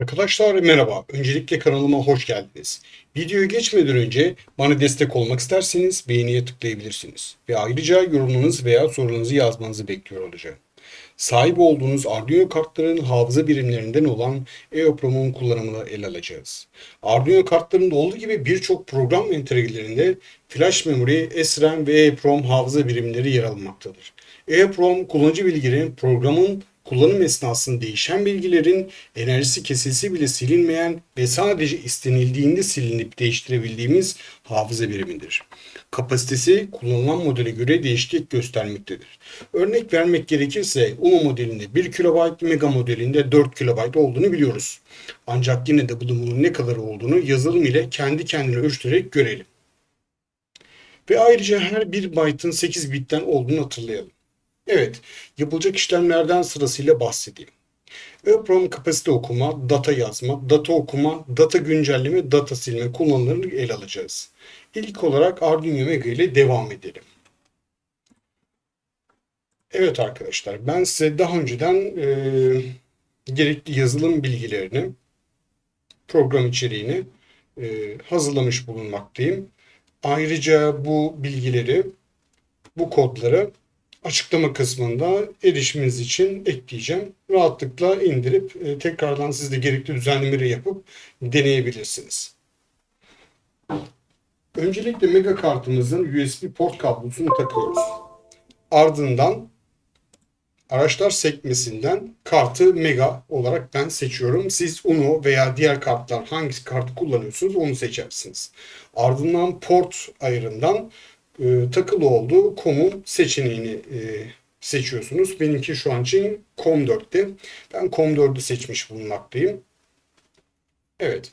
Arkadaşlar merhaba. Öncelikle kanalıma hoş geldiniz. Videoya geçmeden önce bana destek olmak isterseniz beğeniye tıklayabilirsiniz. Ve ayrıca yorumlarınız veya sorularınızı yazmanızı bekliyor olacağım. Sahip olduğunuz Arduino kartların hafıza birimlerinden olan EEPROM'un kullanımını ele alacağız. Arduino kartlarında olduğu gibi birçok program entegrelerinde flash memory, SRAM ve EEPROM hafıza birimleri yer almaktadır. EEPROM kullanıcı bilgilerin programın kullanım esnasında değişen bilgilerin enerjisi kesilse bile silinmeyen ve sadece istenildiğinde silinip değiştirebildiğimiz hafıza birimidir. Kapasitesi kullanılan modele göre değişiklik göstermektedir. Örnek vermek gerekirse UNO modelinde 1 KB, Mega modelinde 4 KB olduğunu biliyoruz. Ancak yine de bunun ne kadar olduğunu yazılım ile kendi kendine ölçterek görelim. Ve ayrıca her bir byte'ın 8 bitten olduğunu hatırlayalım. Evet, yapılacak işlemlerden sırasıyla bahsedeyim. EEPROM kapasite okuma, data yazma, data okuma, data güncelleme, data silme kullanımlarını ele alacağız. İlk olarak Arduino Mega ile devam edelim. Evet arkadaşlar, ben size daha önceden e, gerekli yazılım bilgilerini, program içeriğini e, hazırlamış bulunmaktayım. Ayrıca bu bilgileri, bu kodları açıklama kısmında erişiminiz için ekleyeceğim. Rahatlıkla indirip e, tekrardan siz de gerekli düzenlemeleri yapıp deneyebilirsiniz. Öncelikle mega kartımızın USB port kablosunu takıyoruz. Ardından araçlar sekmesinden kartı mega olarak ben seçiyorum. Siz Uno veya diğer kartlar hangi kartı kullanıyorsunuz onu seçersiniz. Ardından port ayarından e, takılı olduğu COM'un seçeneğini e, seçiyorsunuz. Benimki şu an için COM4'te. Ben COM4'ü seçmiş bulunmaktayım. Evet.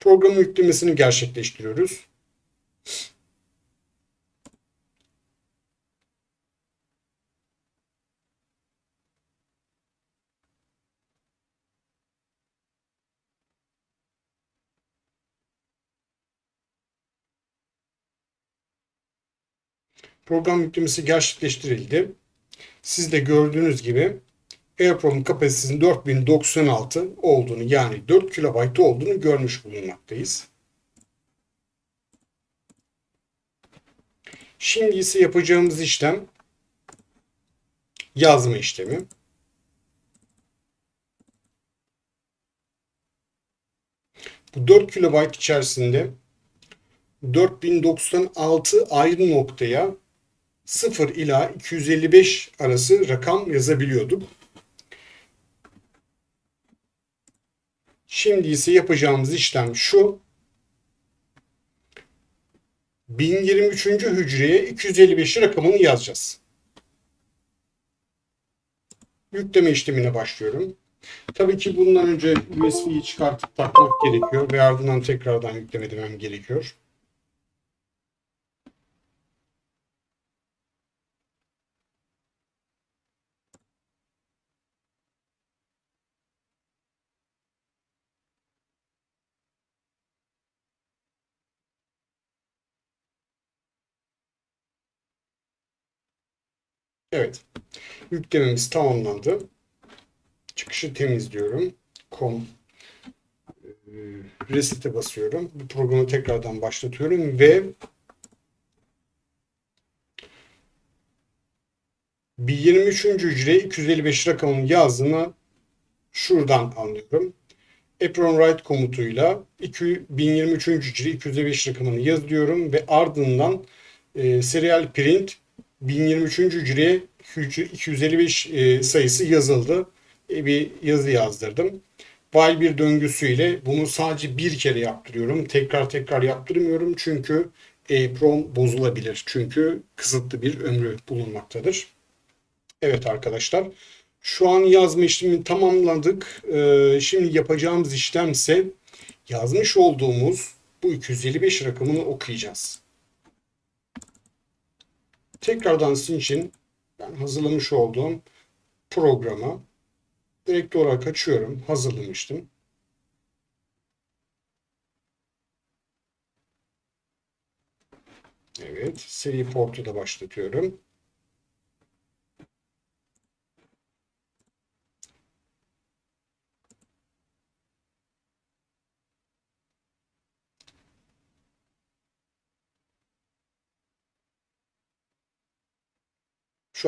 Programın yüklemesini gerçekleştiriyoruz. Program yüklemesi gerçekleştirildi. Siz de gördüğünüz gibi EEPROM kapasitesinin 4096 olduğunu yani 4 KB olduğunu görmüş bulunmaktayız. Şimdi ise yapacağımız işlem yazma işlemi. Bu 4 KB içerisinde 4096 ayrı noktaya 0 ila 255 arası rakam yazabiliyorduk. Şimdi ise yapacağımız işlem şu. 1023. hücreye 255 rakamını yazacağız. Yükleme işlemine başlıyorum. Tabii ki bundan önce USB'yi çıkartıp takmak gerekiyor ve ardından tekrardan yükleme demem gerekiyor. Evet. Yüklememiz tamamlandı. Çıkışı temizliyorum. Com e, Reset'e basıyorum. Bu programı tekrardan başlatıyorum ve bir 23. hücreye 255 rakamını yazdığını şuradan anlıyorum. Apron write komutuyla 1023. hücre 255 rakamını yazıyorum ve ardından e, serial print 1023. hücreye 255 e, sayısı yazıldı. E, bir yazı yazdırdım. While bir döngüsüyle bunu sadece bir kere yaptırıyorum. Tekrar tekrar yaptırmıyorum çünkü EEPROM bozulabilir. Çünkü kısıtlı bir ömrü bulunmaktadır. Evet arkadaşlar. Şu an yazma işlemini tamamladık. Ee, şimdi yapacağımız işlem ise yazmış olduğumuz bu 255 rakamını okuyacağız. Tekrardan sizin için ben hazırlamış olduğum programı direkt olarak açıyorum. Hazırlamıştım. Evet, seri portu da başlatıyorum.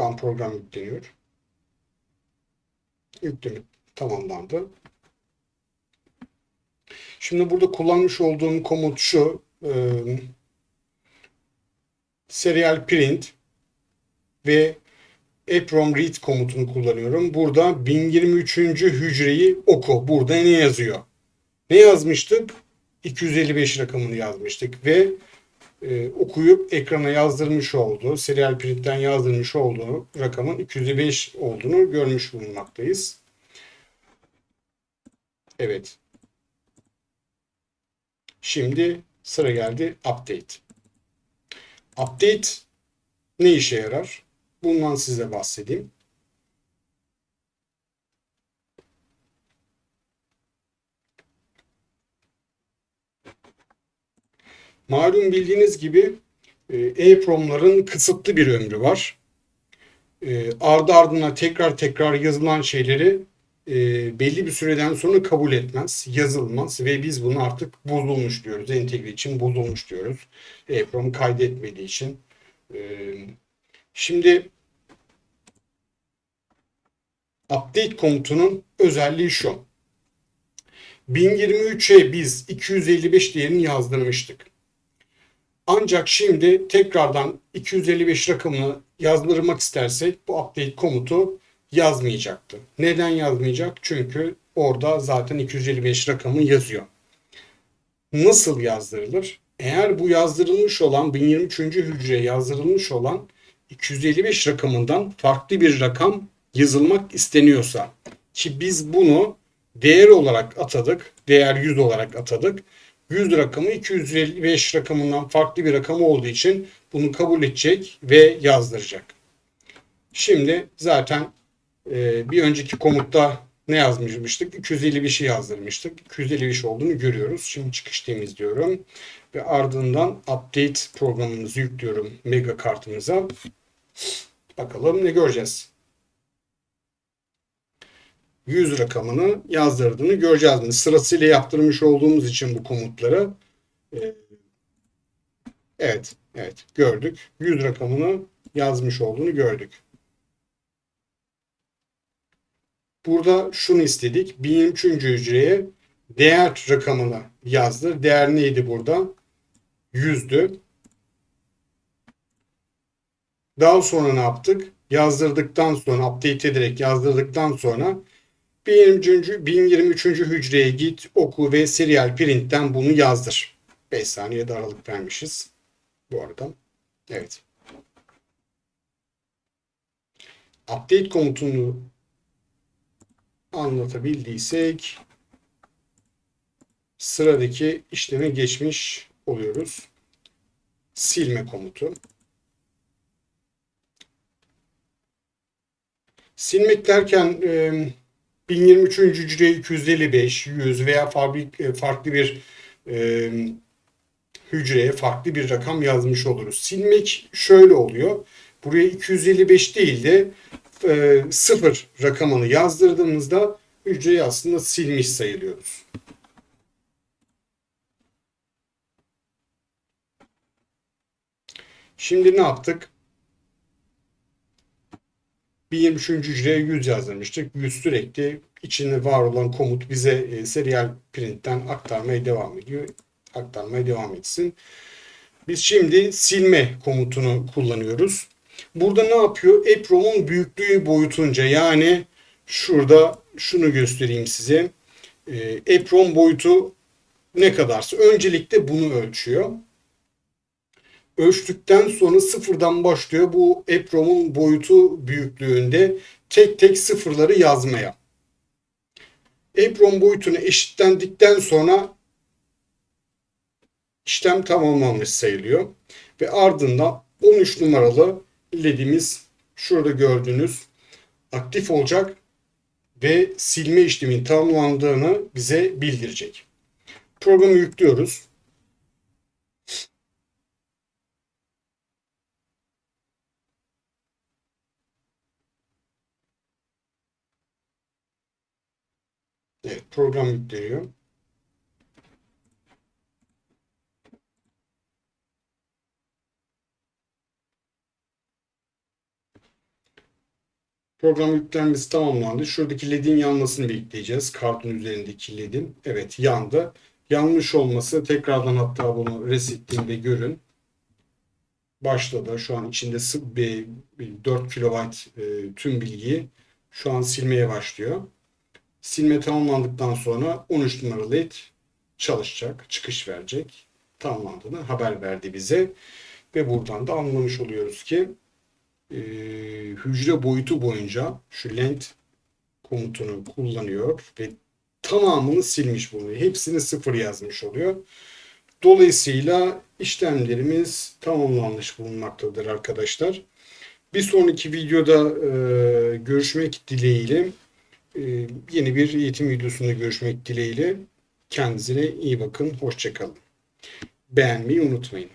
An program yükleniyor. Yükleme tamamlandı. Şimdi burada kullanmış olduğum komut şu. E, serial print ve EPROM read komutunu kullanıyorum. Burada 1023. hücreyi oku. Burada ne yazıyor? Ne yazmıştık? 255 rakamını yazmıştık ve e, okuyup ekrana yazdırmış olduğu, serial printten yazdırmış olduğu rakamın 205 olduğunu görmüş bulunmaktayız. Evet. Şimdi sıra geldi update. Update ne işe yarar? Bundan size bahsedeyim. Malum bildiğiniz gibi e, EEPROM'ların kısıtlı bir ömrü var. E, ardı ardına tekrar tekrar yazılan şeyleri e, belli bir süreden sonra kabul etmez, yazılmaz ve biz bunu artık bozulmuş diyoruz. Entegre için bozulmuş diyoruz. EEPROM kaydetmediği için. Şimdi update komutunun özelliği şu. 1023'e biz 255 değerini yazdırmıştık. Ancak şimdi tekrardan 255 rakamını yazdırmak istersek bu update komutu yazmayacaktı. Neden yazmayacak? Çünkü orada zaten 255 rakamı yazıyor. Nasıl yazdırılır? Eğer bu yazdırılmış olan 1023. hücreye yazdırılmış olan 255 rakamından farklı bir rakam yazılmak isteniyorsa ki biz bunu değer olarak atadık, değer 100 olarak atadık 100 rakamı 255 rakamından farklı bir rakam olduğu için bunu kabul edecek ve yazdıracak. Şimdi zaten e, bir önceki komutta ne yazmıştık? 255'i yazdırmıştık. 255 olduğunu görüyoruz. Şimdi çıkış temizliyorum. Ve ardından update programımızı yüklüyorum mega kartımıza. Bakalım ne göreceğiz. 100 rakamını yazdırdığını göreceğiz. Yani sırasıyla yaptırmış olduğumuz için bu komutları e, evet evet gördük. 100 rakamını yazmış olduğunu gördük. Burada şunu istedik. 1003. hücreye değer rakamını yazdır. Değer neydi burada? 100'dü. Daha sonra ne yaptık? Yazdırdıktan sonra update ederek yazdırdıktan sonra 1023. 1023. hücreye git, oku ve serial printten bunu yazdır. 5 saniye de aralık vermişiz. Bu arada. Evet. Update komutunu anlatabildiysek sıradaki işleme geçmiş oluyoruz. Silme komutu. Silmek derken e, 1023. hücre 255, 100 veya e, farklı bir e, hücreye farklı bir rakam yazmış oluruz. Silmek şöyle oluyor. Buraya 255 değil de e, 0 rakamını yazdırdığımızda hücreyi aslında silmiş sayılıyoruz. Şimdi ne yaptık? Bir 23. hücreye 100 yazdırmıştık. 100 sürekli içinde var olan komut bize e, serial printten aktarmaya devam ediyor. Aktarmaya devam etsin. Biz şimdi silme komutunu kullanıyoruz. Burada ne yapıyor? EPROM'un büyüklüğü boyutunca yani şurada şunu göstereyim size. EPROM boyutu ne kadarsa öncelikle bunu ölçüyor ölçtükten sonra sıfırdan başlıyor bu EPROM'un boyutu büyüklüğünde tek tek sıfırları yazmaya. EPROM boyutunu eşitlendikten sonra işlem tamamlanmış sayılıyor. Ve ardından 13 numaralı ledimiz şurada gördüğünüz aktif olacak ve silme işleminin tamamlandığını bize bildirecek. Programı yüklüyoruz. Evet, program yükleniyor. Program yüklenmesi tamamlandı. Şuradaki ledin yanmasını bekleyeceğiz. Kartın üzerindeki ledin. Evet yandı. Yanmış olması tekrardan hatta bunu resetleyeyim ve görün. Başladı. Şu an içinde sı- bir, bir 4 kilobayt e, tüm bilgiyi şu an silmeye başlıyor. Silme tamamlandıktan sonra 13 numaralı led çalışacak, çıkış verecek. Tamamlandığını haber verdi bize. Ve buradan da anlamış oluyoruz ki e, hücre boyutu boyunca şu length komutunu kullanıyor ve tamamını silmiş bulunuyor. Hepsini sıfır yazmış oluyor. Dolayısıyla işlemlerimiz tamamlanmış bulunmaktadır arkadaşlar. Bir sonraki videoda e, görüşmek dileğiyle yeni bir eğitim videosunda görüşmek dileğiyle kendinize iyi bakın. Hoşçakalın. Beğenmeyi unutmayın.